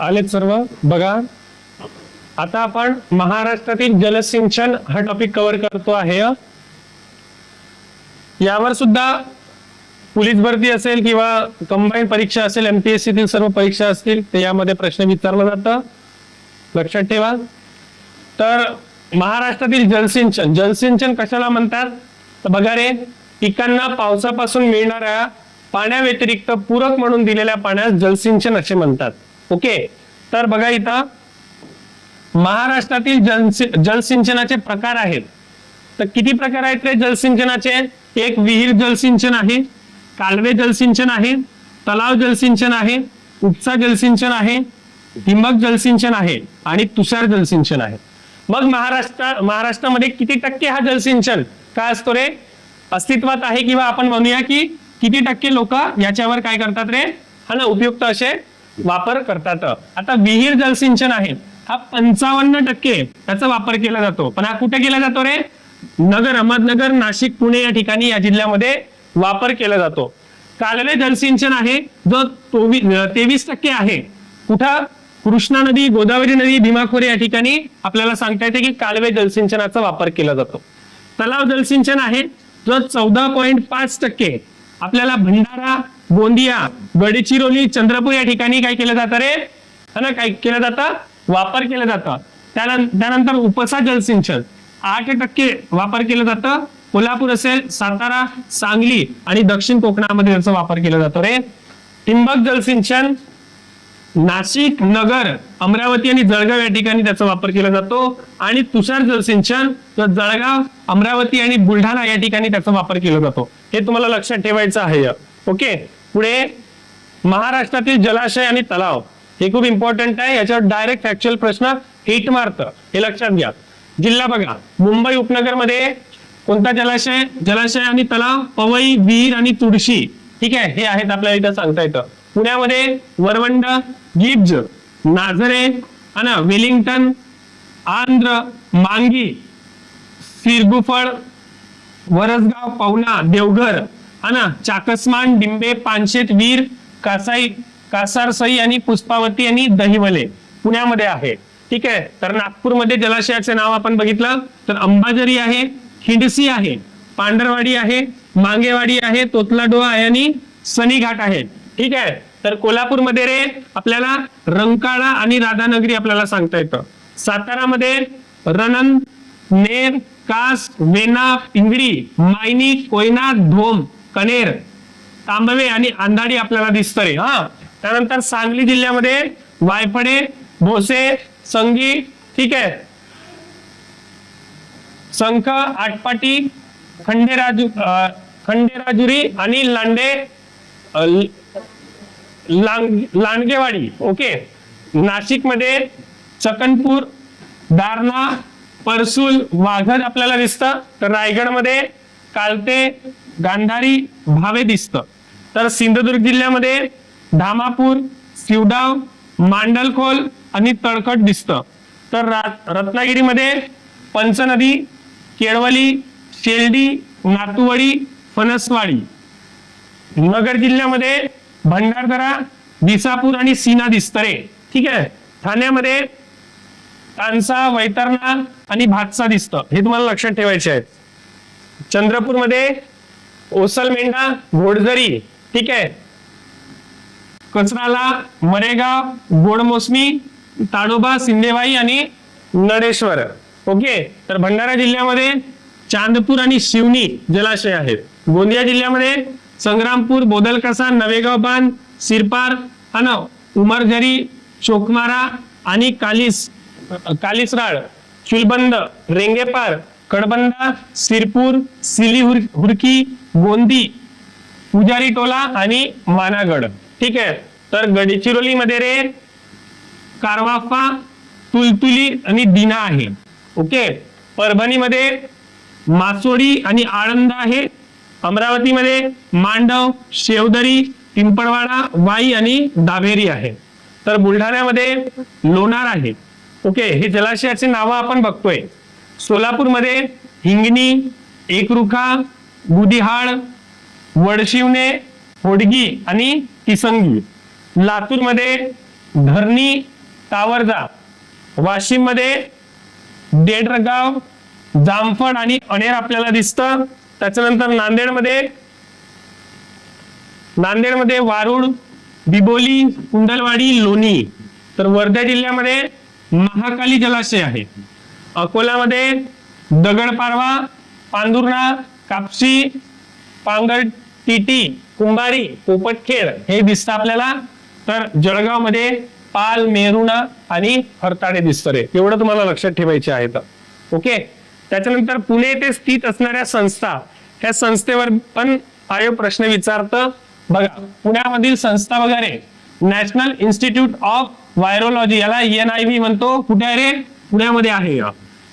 आलेत सर्व. बघा आता आपण महाराष्ट्रातील जलसिंचन हा टॉपिक कव्हर करतो आहे. यावर सुद्धा पोलीस भरती असेल किंवा कंबाईन परीक्षा असेल एमपीएससीतील सर्व परीक्षा असतील ते यामध्ये प्रश्न विचारलं जातं. लक्षात ठेवा. तर महाराष्ट्रातील जलसिंचन जलसिंचन कशाला म्हणतात? तर बघा रे पिकांना पावसापासून मिळणाऱ्या पाण्याव्यतिरिक्त पूरक म्हणून दिलेल्या पाण्यास जलसिंचन असे म्हणतात. ओके. तर बघा इथं महाराष्ट्रातील जलसिंचनाचे प्रकार आहेत. तर किती प्रकार आहेत रे जलसिंचनाचे? एक विहीर जलसिंचन आहे कालवे जलसिंचन आहे तलाव जलसिंचन आहे उपसा जलसिंचन आहे ठिबक जलसिंचन आहे आणि तुषार जलसिंचन आहे. मग महाराष्ट्र महाराष्ट्रामध्ये किती टक्के हा जलसिंचन काय असतो रे? अस्तित्वात आहे किंवा आपण म्हणूया की किती टक्के लोक याच्यावर काय करतात रे? हा ना उपयुक्त असे वापर करतात आता विहीर जलसिंचन आहे. हा पंचावन्न टक्के त्याचा वापर केला जातो. पण हा कुठे केला जातो रे? नगर अहमदनगर नाशिक पुणे या ठिकाणी या जिल्ह्यामध्ये वापर केला जातो. कालवे जलसिंचन आहे. जो तेवीस टक्के आहे. कुठं? कृष्णा नदी गोदावरी नदी भीमाखोरे या ठिकाणी आपल्याला सांगता येते की कालवे जलसिंचनाचा वापर केला जातो. तलाव जलसिंचन आहे. जो चौदा पॉईंट पाच टक्के आपल्याला भंडारा गोंदिया गडचिरोली चंद्रपूर या ठिकाणी काय केलं जातं रे? है ना काय केलं जातं? वापर केलं जातं. त्यानंतर उपसा जलसिंचन आठ टक्के वापर केलं जातं. कोल्हापूर असेल सातारा सांगली आणि दक्षिण कोकणामध्ये त्याचा वापर केला जातो रे. टिंबक जलसिंचन नाशिक नगर अमरावती आणि जळगाव या ठिकाणी त्याचा वापर केला जातो. आणि तुषार जलसिंचन तर जळगाव अमरावती आणि बुलढाणा या ठिकाणी त्याचा वापर केला जातो. हे तुम्हाला लक्षात ठेवायचं आहे. ओके? पुढे महाराष्ट्रातील जलाशय आणि तलाव. हे खूप इम्पॉर्टंट आहे. याच्यावर डायरेक्ट फॅक्च्युअल प्रश्न हिट मारतं. हे लक्षात घ्या. जिल्हा बघा. मुंबई उपनगरमध्ये कोणता जलाशय? जलाशय आणि तलाव पवई विहीर आणि तुळशी. ठीक आहे? हे आहेत आपल्याला इथं सांगता येतं. पुण्यामध्ये वरवंड गिब्ज नाझरे आणि वेलिंग्टन आंध्र मांगी सिरगुफळ वरसगाव पवना देवघर हा ना चाकसमान डिंबे पानशेत वीर कासाई कासारसई आणि पुष्पावती आणि दहिवले पुण्यामध्ये आहे. ठीक आहे? तर नागपूरमध्ये जलाशयाचे नाव आपण बघितलं तर अंबाझरी आहे खिंडसी आहे पांढरवाडी आहे मांगेवाडी आहे तोतलाडोहा आहे आणि सनी घाट आहे. ठीक आहे? तर कोल्हापूरमध्ये रे आपल्याला रंकाळा आणि राधानगरी आपल्याला सांगता येतं. सातारामध्ये रनन नेर कास वेना पिंगडी मायनी कोयना धोम कनेर तांबवे आणि अंधाडी आपल्याला दिसतं हा. त्यानंतर सांगली जिल्ह्यामध्ये वायफडे भोसे संगी ठीक आहे. संख आटपाटी खंडेराजू खंडेराजुरी आणि लांडे लांग लांडगेवाडी ओके. नाशिकमध्ये चकनपूर दारणा परसूल वाघर आपल्याला दिसतं. तर रायगडमध्ये कालते गांधारी भावे दिसतं. तर सिंधुदुर्ग जिल्ह्यामध्ये धामापूर शिवडाव मांडलखोल आणि तळकट दिसतं. तर रत्नागिरीमध्ये पंचनदी केळवली शेल्डी नातुवडी फणसवाडी. नगर जिल्ह्यामध्ये भंडारदरा विसापूर आणि सीना दिस्तरे ठीक आहे? ठाण्यामध्ये तानसा वैतरणा आणि भातसा दिसतं. हे तुम्हाला लक्षात ठेवायचे आहे चंद्रपूरमध्ये ओसलमेंढा घोडझरी ठीक आहे? कचराला मरेगाव गोडमोसमी ताडोबा सिंदेवाई आणि नडेश्वर ओके? तर भंडारा जिल्ह्यामध्ये चांदपूर आणि शिवनी जलाशय आहेत. गोंदिया जिल्ह्यामध्ये संग्रामपूर बोदलकसा नवेगाव बांध सिरपार अन उमरझरी चोकमारा आणि कालिस कालिसराळ चुलबंद रेंगेपार कडबंदा सिरपूर सिली हुर- हुरकी गोंदी पुजारी टोला आणि मानागड ठीक आहे? तर गडचिरोलीमध्ये रे कारवाफा तुलतुली आणि दिना आहे. ओके? परभणीमध्ये मासोडी आणि आळंद आहे. अमरावतीमध्ये मांडव शेवदरी पिंपळवाडा वाई आणि दाभेरी आहे. तर बुलढाण्यामध्ये लोणार आहे. ओके? हे जलाशयाचे नावं आपण बघतोय. सोलापूरमध्ये हिंगणी एकरुखा गुदिहाळ वडशिवणे होडगी आणि तिसंगी लातूरमध्ये धरणी तावरजा वाशिममध्ये देडरगाव जामफळ आणि अणेर आपल्याला दिसतं. त्याच्यानंतर नांदेडमध्ये नांदेडमध्ये वारुड बिबोली कुंडलवाडी लोणी. तर वर्धा जिल्ह्यामध्ये महाकाली जलाशय आहे. अकोल्यामध्ये दगडपारवा पांदुर्णा कापशी पांगड टीटी कुंभारी पोपटखेड हे दिसतं आपल्याला. तर जळगावमध्ये पाल मेरुणा आणि हरताडे दिसतं रे. एवढं तुम्हाला लक्षात ठेवायचे आहेत ओके? त्याच्यानंतर पुणे येथे स्थित असणाऱ्या संस्था. ह्या संस्थेवर पण आयोग प्रश्न विचारतं. बघा पुण्यामधील संस्था वगैरे नॅशनल इन्स्टिट्यूट ऑफ व्हायरोलॉजी याला एन आय व्ही म्हणतो. कुठे आहे रे? पुण्यामध्ये आहे.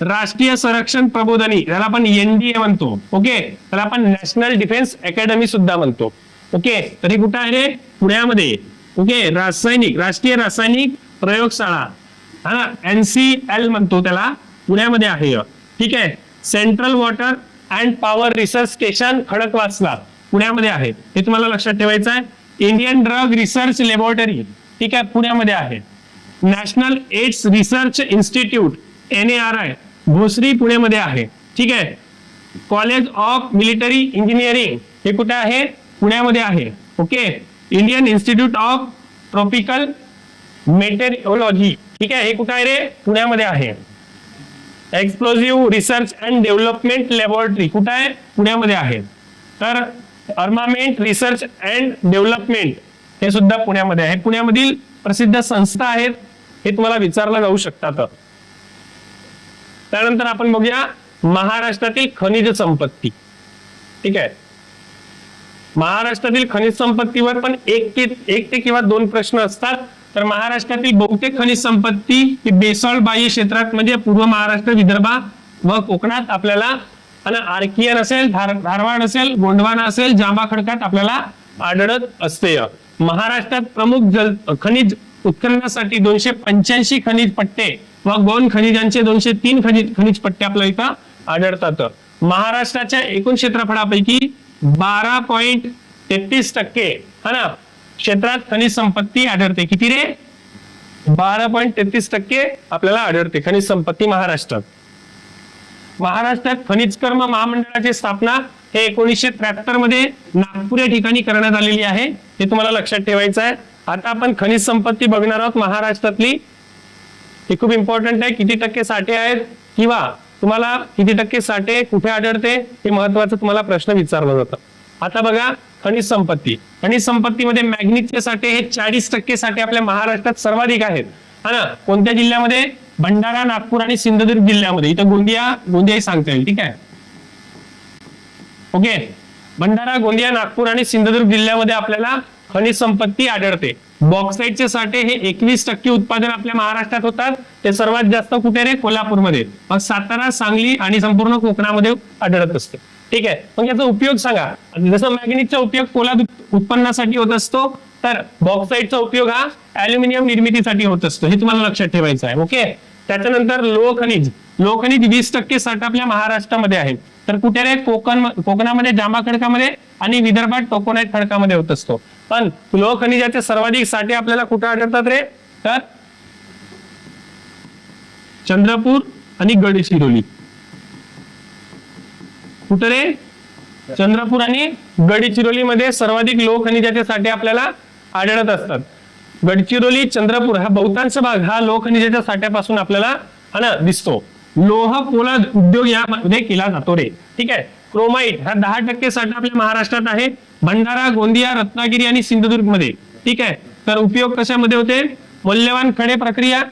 राष्ट्रीय संरक्षण प्रबोधनी त्याला आपण एनडीए म्हणतो ओके? त्याला आपण नॅशनल डिफेन्स अकॅडमी सुद्धा म्हणतो ओके? तर हे कुठं आहे रे? पुण्यामध्ये ओके? रासायनिक राष्ट्रीय रासायनिक प्रयोगशाळा हा ना? एनसीएल म्हणतो त्याला पुण्यामध्ये आहे. ठीक आहे? Central water and power research station Khadakwasla पुण्यामध्ये आहे. हे तुम्हाला लक्षात ठेवायचं आहे. इंडियन ड्रग रिसर्च लॅबोरेटरी ठीक आहे? पुण्यामध्ये आहे. National AIDS research institute N A R I Bhosari पुण्यामध्ये आहे. ठीक आहे? कॉलेज ऑफ मिलिटरी इंजिनिअरिंग हे कुठे आहे? पुण्यामध्ये आहे. Okay? Indian institute of tropical meteorology ठीक आहे? हे कुठे आहे रे? पुण्यामध्ये आहे. Explosive research and development laboratory कुठे आहे? पुण्यामध्ये आहे. तर अर्मामेंट रिसर्च अँड डेव्हलपमेंट हे सुद्धा पुण्यामध्ये आहे. पुण्यामधील प्रसिद्ध संस्था आहेत. हे तुम्हाला विचारलं जाऊ शकतात. त्यानंतर आपण बघूया महाराष्ट्रातील खनिज संपत्ती. ठीक आहे? महाराष्ट्रातील खनिज संपत्तीवर पण एक ते एक ते किंवा दोन प्रश्न असतात. तर महाराष्ट्रातील बहुतेक खनिज संपत्ती ही बेसॉल्ट बाह्य क्षेत्रात म्हणजे पूर्व महाराष्ट्र विदर्भा व कोकणात आपल्याला आणि आर्कियन असेल धार धारवाड असेल गोंडवाना असेल जांबा खडकात आपल्याला आढळत असते. महाराष्ट्रात प्रमुख जल खनिज उत्खननासाठी दोनशे पंच्याऐंशी खनिज पट्टे व गोन खनिजांचे दोनशे तीन खनिज खनिज पट्टे आपल्या इथं आढळतात. महाराष्ट्राच्या एकूण क्षेत्रफळापैकी बारा पॉइंट तेहतीस टक्के हा ना? क्षेत्रात खनिज संपत्ती आढळते. किती रे? बारा पॉईंट तेहतीस टक्के आपल्याला आढळते खनिज संपत्ती महाराष्ट्रात. महाराष्ट्रात खनिज कर्म महामंडळाची स्थापना हे एकोणीसशे त्र्याहत्तरमध्ये नागपूर या ठिकाणी करण्यात आलेली आहे. हे तुम्हाला लक्षात ठेवायचं आहे. आता आपण खनिज संपत्ती बघणार आहोत महाराष्ट्रातली. हे खूप इम्पॉर्टंट आहे किती टक्के साठे आहेत किंवा तुम्हाला किती टक्के साठे कुठे आढळते हे महत्वाचं तुम्हाला प्रश्न विचारला जातं. आता बघा खनिज संपत्ती. खनिज संपत्तीमध्ये मॅग्नीजचे साठे हे चाळीस टक्के साठे आपल्या महाराष्ट्रात सर्वाधिक आहेत. हा ना? कोणत्या जिल्ह्यामध्ये? भंडारा नागपूर आणि सिंधुदुर्ग जिल्ह्यामध्ये. इथं गोंदिया गोंदियाही सांगता येईल ठीक आहे? ओके? भंडारा गोंदिया नागपूर आणि सिंधुदुर्ग जिल्ह्यामध्ये आपल्याला खनिज संपत्ती आढळते. बॉक्साईटचे साठे हे एकवीस टक्के उत्पादन आपल्या महाराष्ट्रात होतात. ते सर्वात जास्त कुठे रे? कोल्हापूरमध्ये. मग सातारा सांगली आणि संपूर्ण कोकणामध्ये आढळत असते. ठीक आहे? मग याचा उपयोग सांगा. जसं मॅग्नेटचा उपयोग पोलाद उत्पन्नासाठी होत असतो तर बॉक्साईटचा उपयोग हा अल्युमिनियम निर्मितीसाठी होत असतो. हे तुम्हाला लक्षात ठेवायचं आहे. ओके? त्याच्यानंतर लोह खनिज. लोह वीस टक्के साठा आपल्या महाराष्ट्रामध्ये आहे. तर कुठे रे कोकण कोकणामध्ये जांबा खडकामध्ये आणि विदर्भात टोकोनाईट खडकामध्ये होत असतो. पण लोह खनिजाचे सर्वाधिक साठे आपल्याला कुठे आढळतात रे? तर चंद्रपूर आणि गडचिरोली. कुठे रे? चंद्रपूर आणि गडचिरोलीमध्ये सर्वाधिक लोहखनिजाचे साठे आपल्याला आढळत असतात. गडचिरोली चंद्रपूर हा बहुतांश भाग हा लोहखनिजाच्या साठ्यापासून आपल्याला हा ना दिसतो. लोह पोलाद उद्योग यामध्ये केला जातो रे. ठीक आहे? क्रोमाईट हा दहा टक्के साठा आपल्या महाराष्ट्रात आहे. भंडारा गोंदिया रत्नागिरी आणि सिंधुदुर्गमध्ये ठीक आहे? तर उपयोग कशामध्ये होते? मौल्यवान खडे प्रक्रिया.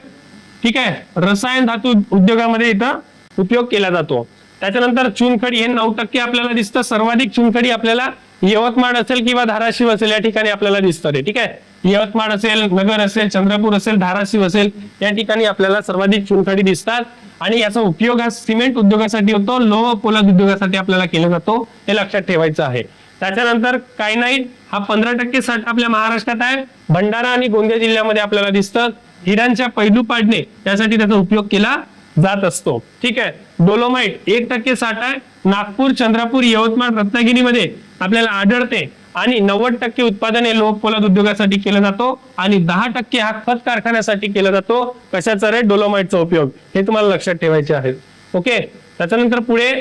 ठीक आहे? रसायन धातू उद्योगामध्ये इथं उपयोग केला जातो. त्याच्यानंतर चुनखडी हे नऊ टक्के आपल्याला दिसतं. सर्वाधिक चुनखडी आपल्याला यवतमाळ असेल किंवा धाराशिव असेल या ठिकाणी आपल्याला दिसतं ते ठीक आहे? यवतमाळ असेल नगर असेल चंद्रपूर असेल धाराशिव असेल या ठिकाणी आपल्याला सर्वाधिक चुनखडी दिसतात. आणि याचा उपयोग हा सिमेंट उद्योगासाठी होतो लोह पोलाद उद्योगासाठी आपल्याला केला जातो हे लक्षात ठेवायचं आहे. त्याच्यानंतर कायनाईट हा पंधरा टक्के साठ आपल्या महाराष्ट्रात आहे. भंडारा आणि गोंदिया जिल्ह्यामध्ये आपल्याला दिसतं. हिरांच्या पैलू पाडणे यासाठी त्याचा उपयोग केला. जात असतो. ठीक आहे? डोलोमाइट एक टक्के साठा आहे. नागपूर चंद्रपूर यवतमाळ रत्नागिरीमध्ये आपल्याला आढळते. आणि नव्वद टक्के उत्पादन हे लोह पोलाद उद्योगासाठी केला जातो. आणि दहा टक्के हा खत कारखान्यासाठी केला जातो. कशाचा रे? डोलोमाइटचा उपयोग. हे तुम्हाला लक्षात ठेवायचे आहे. ओके? त्याच्यानंतर पुढे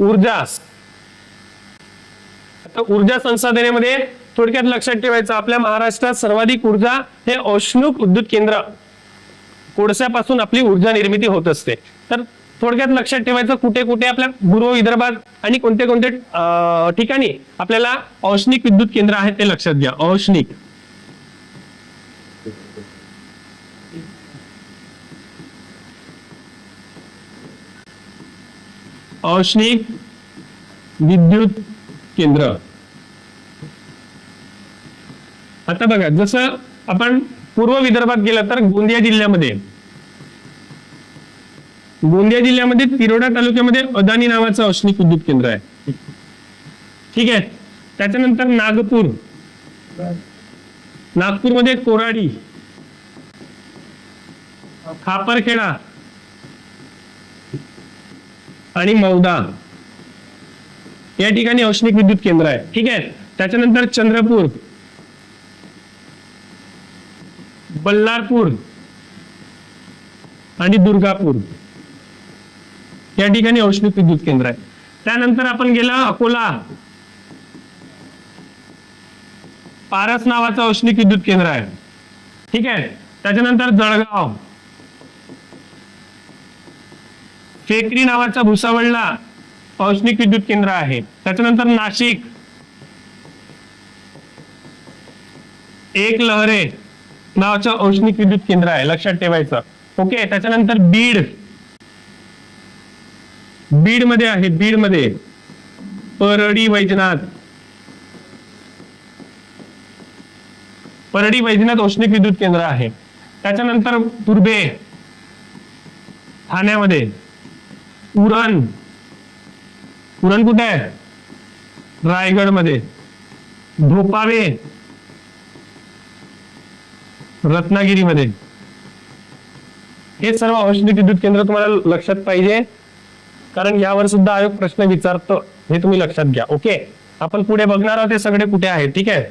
ऊर्जा. आता ऊर्जा संसाधनेमध्ये थोडक्यात लक्षात ठेवायचं. आपल्या महाराष्ट्रात सर्वाधिक ऊर्जा हे औष्णिक विद्युत केंद्र. कोळशापासून आपली ऊर्जा निर्मिती होत असते. तर थोडक्यात लक्षात ठेवायचं कुठे कुठे आपल्या पूर्व विदर्भात आणि कोणते कोणते अं, ठिकाणी आपल्याला औष्णिक विद्युत केंद्र आहे ते लक्षात घ्या. औष्णिक. औष्णिक विद्युत केंद्र. आता बघा जसं आपण पूर्व विदर्भात गेलं तर गोंदिया जिल्ह्यामध्ये. गोंदिया जिल्ह्यामध्ये तिरोडा तालुक्यामध्ये अदानी नावाचं औष्णिक विद्युत केंद्र आहे. ठीक आहे? त्याच्यानंतर नागपूर. नागपूरमध्ये कोराडी. खापरखेडा. आणि मौदा. या ठिकाणी औष्णिक विद्युत केंद्र आहे. ठीक आहे? त्याच्यानंतर चंद्रपूर. बल्लारपूर आणि दुर्गापूर. या ठिकाणी औष्णिक विद्युत केंद्र आहे. त्यानंतर आपण गेला अकोला. पारस नावाचं औष्णिक विद्युत केंद्र आहे. ठीक आहे? त्याच्यानंतर जळगाव. फेकरी नावाचा भुसावळला औष्णिक विद्युत केंद्र आहे. त्याच्यानंतर नाशिक. एक लहरे. नावाचं औष्णिक विद्युत केंद्र आहे लक्षात ठेवायचं. ओके त्याच्यानंतर बीड. बीडमध्ये आहे बीडमध्ये परडी वैजनाथ. परडी वैजनाथ औष्णिक विद्युत केंद्र आहे. त्याच्यानंतर तुर्बे ठाण्यामध्ये. उरण. उरण कुठे आहे? रायगडमध्ये भोपावे. रत्नागिरीमध्ये. हे सर्व औषधी विद्युत केंद्र तुम्हाला लक्षात पाहिजे. कारण यावर सुद्धा आयोग प्रश्न विचारतो. हे तुम्ही लक्षात घ्या. ओके? आपण पुढे बघणार आहोत हे सगळे कुठे आहे ठीक आहे?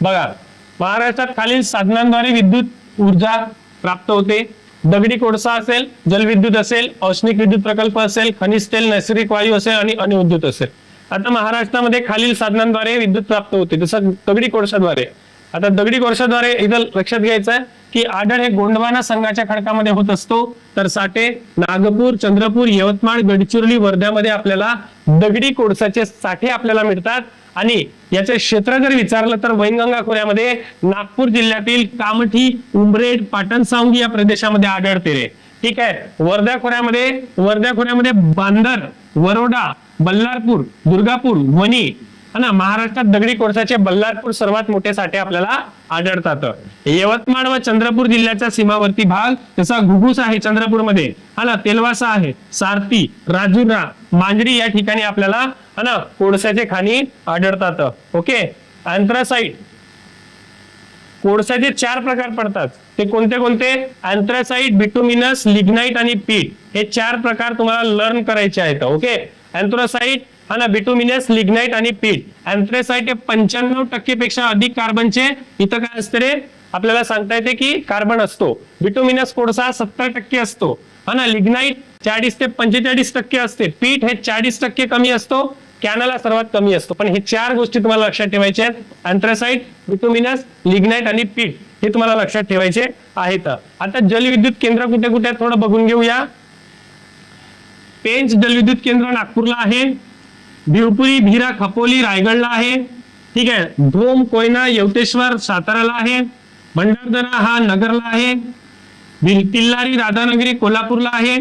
बघा. महाराष्ट्रात खालील साधनांद्वारे विद्युत ऊर्जा प्राप्त होते. दगडी कोळसा असेल जलविद्युत असेल औष्णिक विद्युत प्रकल्प असेल खनिज तेल नैसर्गिक वायू असेल आणि अणुविद्युत असेल. आता महाराष्ट्रामध्ये खालील साधनांद्वारे विद्युत प्राप्त होते जसं दगडी कोळशाद्वारे. आता दगडी कोळशाद्वारे इथं लक्षात घ्यायचं आहे की आढळ हे गोंडवाना संघाच्या खडकामध्ये होत असतो तर साठे नागपूर चंद्रपूर यवतमाळ गडचिरोली वर्ध्यामध्ये आपल्याला दगडी कोळसाचे साठे आपल्याला मिळतात. आणि याचे क्षेत्र जर विचारलं तर वैनगंगा खोऱ्यामध्ये नागपूर जिल्ह्यातील कामठी उमरेड पाटणसावंगी या प्रदेशामध्ये आढळते रे. ठीक आहे वर्धा खोऱ्यामध्ये वर्धा खोऱ्यामध्ये बांदर वरोडा बल्लारपूर दुर्गापूर वणी ना महाराष्ट्रात दगडी कोळसाचे बल्लारपूर सर्वात मोठे साठे आपल्याला आढळतात. यवतमाळ व चंद्रपूर जिल्ह्याचा सीमावर्ती भाग जसा घुगुस आहे चंद्रपूरमध्ये. हा ना तेलवासा आहे सारथी राजुरा मांजरी या ठिकाणी आपल्याला हा ना कोळसाचे खाणी आढळतात. ओके? अँथ्रासाईट कोळशाचे चार प्रकार पडतात. ते कोणते कोणते? अँथ्रासाईट बिटुमिनस लिग्नाइट आणि पीठ हे चार प्रकार तुम्हाला लर्न करायचे आहेत. ओके? अँथ्रोसाईट हा ना बिटुमिनस लिग्नाइट आणि पीट अँथ्रासाइट हे पंच्याण्णव टक्के पेक्षा अधिक कार्बनचे इथं काय असते रे? आपल्याला सांगता येते की कार्बन असतो. बिटुमिनस कोळसा सत्तर टक्के असतो. हा ना लिग्नाइट चाळीस ते पंचेचाळीस टक्के असते. पीठ हे चाळीस टक्के कमी असतो. कॅनला सर्वात कमी असतो. पण हे चार गोष्टी तुम्हाला लक्षात ठेवायचे आहेत. अँथ्रासाइट बिटुमिनस लिग्नाइट आणि पीठ हे तुम्हाला लक्षात ठेवायचे आहेत. आता जलविद्युत केंद्र कुठे कुठे थोडं बघून घेऊया. पेंच जलविद्युत केंद्र नागपूरला आहे. भिवपुरी भिरा खपोली रायगडला आहे. ठीक आहे. धोम कोयना यवतेश्वर साताराला आहे. भंडारदरा हा नगरला आहे. तिल्लारी राधानगरी कोल्हापूरला आहे.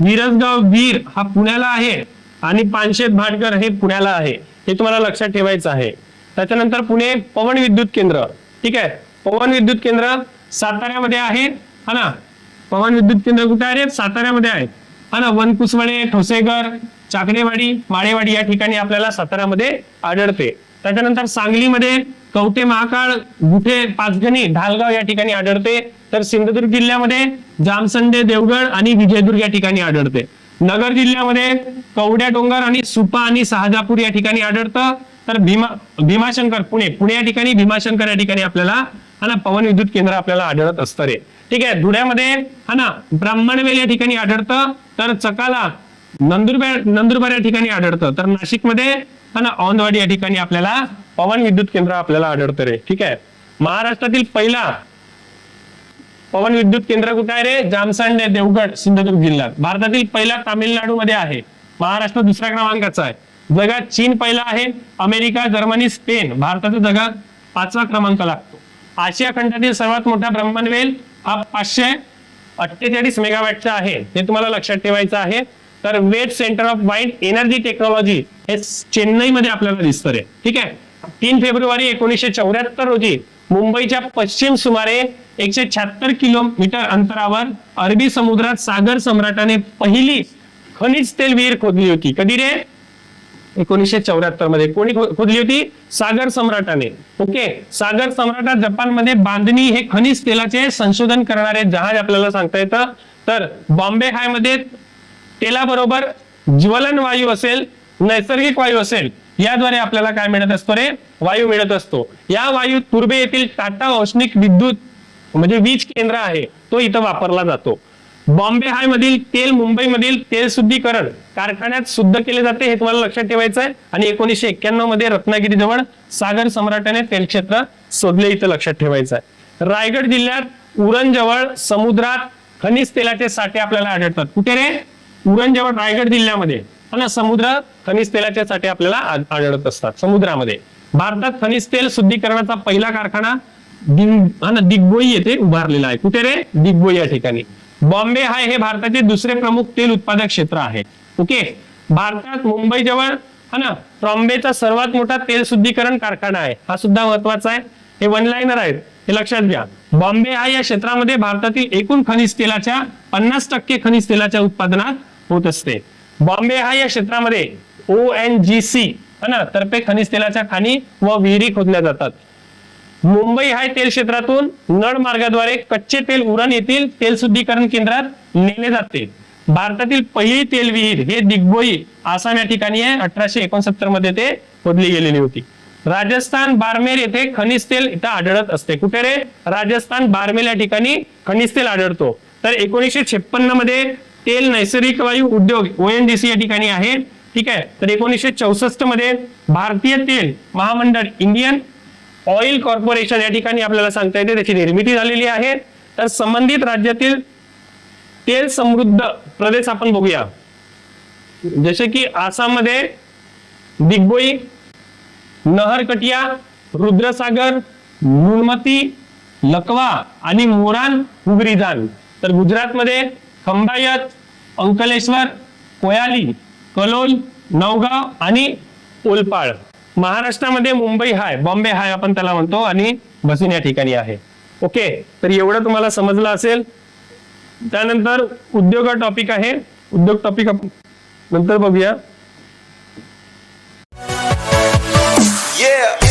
मिरजगाव वीर हा पुण्याला आहे. आणि पानशेत भाटकर हे पुण्याला आहे. हे तुम्हाला लक्षात ठेवायचं आहे. त्याच्यानंतर पुणे पवन विद्युत केंद्र. ठीक आहे. पवन विद्युत केंद्र साताऱ्यामध्ये आहे. हा ना? पवन विद्युत केंद्र कुठे आहे साताऱ्यामध्ये आहे. हा ना वनकुसवणे ठोसेघर चाकडेवाडी माळेवाडी या ठिकाणी आपल्याला सतारामध्ये आढळते. त्याच्यानंतर सांगलीमध्ये कवटे महाकाळ गुठे पाचगणी ढालगाव या ठिकाणी आढळते. तर सिंधुदुर्ग जिल्ह्यामध्ये जामसंडे देवगड आणि विजयदुर्ग या ठिकाणी आढळते. नगर जिल्ह्यामध्ये कवड्या डोंगर आणि सुपा आणि शहाजापूर या ठिकाणी आढळतं. तर भीमा भीमाशंकर पुणे पुणे या ठिकाणी भीमाशंकर या ठिकाणी आपल्याला हा ना पवन विद्युत केंद्र आपल्याला आढळत असतं रे. ठीक आहे धुळ्यामध्ये हा ना ब्राह्मणवेल या ठिकाणी आढळतं तर चकाला नंदुरबार नंदुरबार या ठिकाणी आढळतं तर नाशिकमध्ये हा ना औंदवाडी या ठिकाणी आपल्याला पवन विद्युत केंद्र आपल्याला आढळतं रे ठीक आहे. महाराष्ट्रातील पहिला पवन विद्युत केंद्र कुठे आहे रे? जामसंड देवगड सिंधुदुर्ग जिल्ह्यात. भारतातील पहिला तामिळनाडू मध्ये आहे. महाराष्ट्र दुसऱ्या क्रमांकाचा आहे. जगात चीन पहिला आहे अमेरिका जर्मनी स्पेन. भारताचा जगात पाचवा क्रमांक लागतो. आशिया खंडातील सर्वात मोठा ब्रह्मणवेल हा पाचशे अठ्ठेचाळीस मेगावॅटचा आहे. हे तुम्हाला लक्षात ठेवायचं आहे. तर wet centre of white energy technology हे चेन्नईमध्ये आपल्याला दिसतं रे ठीक आहे? तीन फेब्रुवारी एकोणीसशे चौऱ्याहत्तर रोजी मुंबईच्या पश्चिम सुमारे एकशे शहात्तर किलोमीटर अंतरावर अरबी समुद्रात सागर सम्राटाने पहिली खनिज तेल विहीर खोदली होती. कधी रे? एकोणीसशे चौऱ्याहत्तरमध्ये कोणी खोदली होती? सागर सम्राटाने. ओके? सागर सम्राटा जपानमध्ये बांधणी हे खनिज तेलाचे संशोधन करणारे जहाज आपल्याला सांगता येतं. तर बॉम्बे हायमध्ये तेलाबरोबर ज्वलन वायू असेल नैसर्गिक वायू असेल याद्वारे आपल्याला काय मिळत असतो रे? वायू मिळत असतो. या वायू तुर्बे येथील टाटा औष्णिक विद्युत म्हणजे वीज केंद्र आहे तो इथं वापरला जातो. बॉम्बे हाय मधील तेल मुंबईमधील तेल शुद्धीकरण कारखान्यात शुद्ध केले जाते हे तुम्हाला लक्षात ठेवायचं आहे. आणि एकोणीसशे एक्क्याण्णवमध्ये रत्नागिरी जवळ सागर सम्राटाने तेल क्षेत्र शोधले इथं लक्षात ठेवायचं आहे. रायगड जिल्ह्यात उरण जवळ समुद्रात खनिज तेलाचे साठे आपल्याला आढळतात. कुठे रे? उरण जवळ रायगड जिल्ह्यामध्ये. आणि समुद्र खनिज तेलाचे साठे आपल्याला आढळत असतात. समुद्रामध्ये. भारतात खनिज तेल शुद्धीकरणाचा पहिला कारखाना दिग्बोई येथे उभारलेला आहे. कुठे रे? दिग्बोई या ठिकाणी. बॉम्बे हाय हे भारताचे दुसरे प्रमुख तेल उत्पादक क्षेत्र आहे. ओके? भारतात मुंबई जवळ हा ना ट्रॉम्बेचा सर्वात मोठा तेल शुद्धीकरण कारखाना आहे. हा सुद्धा महत्त्वाचा आहे. हे वन लाईनर आहेत. हे लक्षात घ्या. बॉम्बे हाय या क्षेत्रामध्ये भारतातील एकूण खनिज तेलाच्या पन्नास टक्के खनिज तेलाच्या उत्पादनात होत असते. बॉम्बे हाय या क्षेत्रामध्ये ओ एन जी सी ना तर्फे खनिज तेलाच्या खाणी व विहिरी खोदल्या जातात. मुंबई हाय तेल क्षेत्रातून नळ मार्गाद्वारे कच्चे तेल उरण येथील तेल शुद्धीकरण केंद्रात नेले जाते. भारतातील पहिली तेल विहीर हे दिग्बोई आसाम या ठिकाणी आहे. अठराशे एकोणसत्तरमध्ये ते खोदली गेलेली होती. राजस्थान बारमेर येथे खनिज तेल इथं आढळत असते. कुठे रे? राजस्थान बारमेर या ठिकाणी खनिज तेल आढळतो. तर एकोणीसशे छप्पन्नमध्ये तेल नैसर्गिक वायू उद्योग ओएनजीसी या ठिकाणी आहे. ठीक आहे? तर एकोणीसशे चौसष्टमध्ये भारतीय तेल महामंडळ इंडियन ऑइल कॉर्पोरेशन या ठिकाणी आपल्याला सांगता येते. त्याची निर्मिती झालेली आहे. तर संबंधित राज्यातील तेल समृद्ध प्रदेश आपण बघूया. जसे की आसाममध्ये दिग्बोई नहरकटिया रुद्रसागर नुनमती लकवा आणि मोरान हुगरीजान तर गुजरातमध्ये खंबायत अंकलेश्वर कोयाली कलोल नवगाव आणि ओलपाड महाराष्ट्रामध्ये मुंबई हाय बॉम्बे हाय आपण त्याला म्हणतो आणि बसून या ठिकाणी आहे. ओके तर एवढं तुम्हाला समजलं असेल. त्यानंतर उद्योग टॉपिक आहे. उद्योग टॉपिक नंतर बघूया. Yeah.